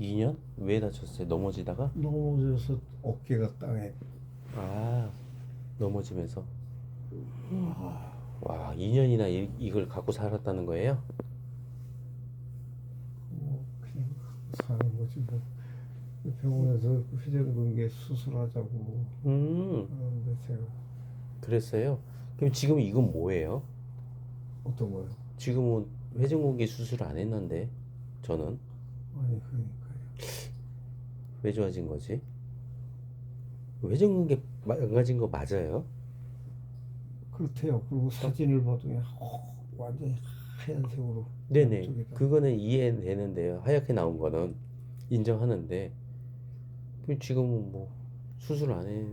2년? 왜 다쳤어요? 넘어지다가? 넘어져서 어깨가 땅에 아 넘어지면서 와 2년이나 이, 이걸 갖고 살았다는 거예요? 뭐 그냥 사는 거지 뭐 병원에서 회전근개 수술하자고 음 하는데 제가 그랬어요? 그럼 지금 이건 뭐예요? 어떤 거요? 지금은 회전근개 수술 안 했는데 저는 아니 그러니까요. 왜 좋아진 거지? 회전근개 망가진 거 맞아요? 그렇대요. 그리고 사진을 봐도 그냥 어, 완전히 하얀색으로 네네 양쪽에다. 그거는 이해되는데요 하얗게 나온 거는 인정하는데 지금은 뭐 수술 안 했...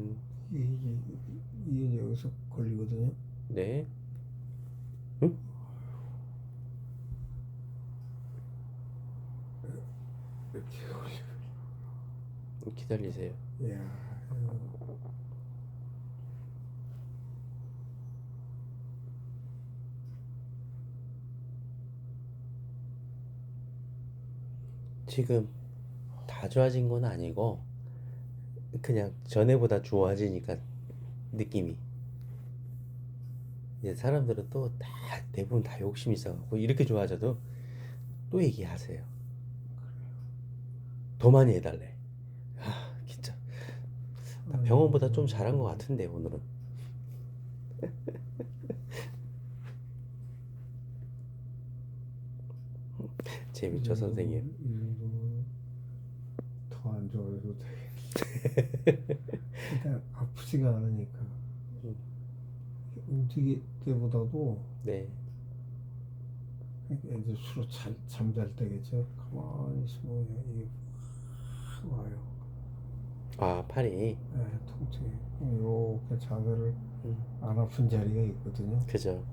이게 이게 여기서 걸리거든요. 네 걸리고. 기다리세요. 이거 지금 다 좋아진 건 아니고 그냥 전에보다 좋아지니까 느낌이 이제 사람들은 또 다 대부분 다 욕심 있어갖고 이렇게 좋아져도 또 얘기하세요 더 많이 해달래. 아 진짜. 나 병원보다 좀 잘한 것 같은데 오늘은. 재밌죠 선생님? 이 정도면 더안 좋아져도 되겠네. 일단 아프지가 않으니까. 움직일 때보다도 네. 이제 주로 잘, 잠잘 때겠죠. 가만히 있으면 이게 확 와요. 아 팔이 네, 통증이 이렇게 자세를 음. 안 아픈 자리가 있거든요. 그죠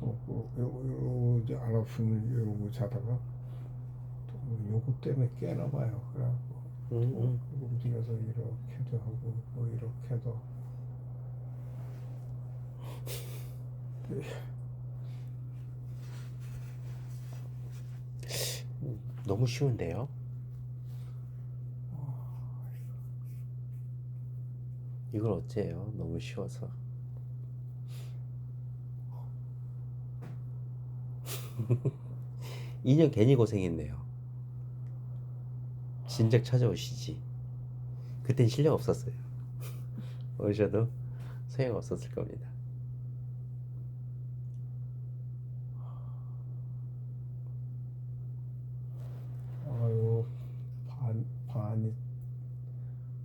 그, 그, 요, 요, 이제 안 아프면 요거 자다가 또 요거 때문에 깨나 봐요. 그래갖고 음, 음. 또 움직여서 이렇게도 하고 뭐 이렇게도 너무 쉬운데요? 이걸 어째요? 너무 쉬워서. 이년 괜히 고생했네요. 진작 찾아오시지. 그땐 실력 없었어요. 오셔도 소용 없었을 겁니다. 아유 반 반이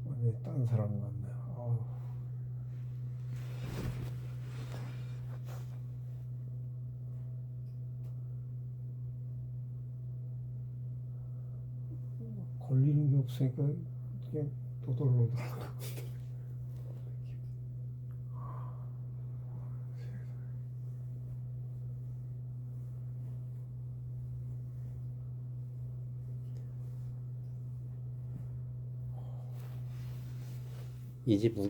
완전히 딴 사람 같네. 아유. 걸리는 게 없으니까 그냥 도돌도돌. 이집 무기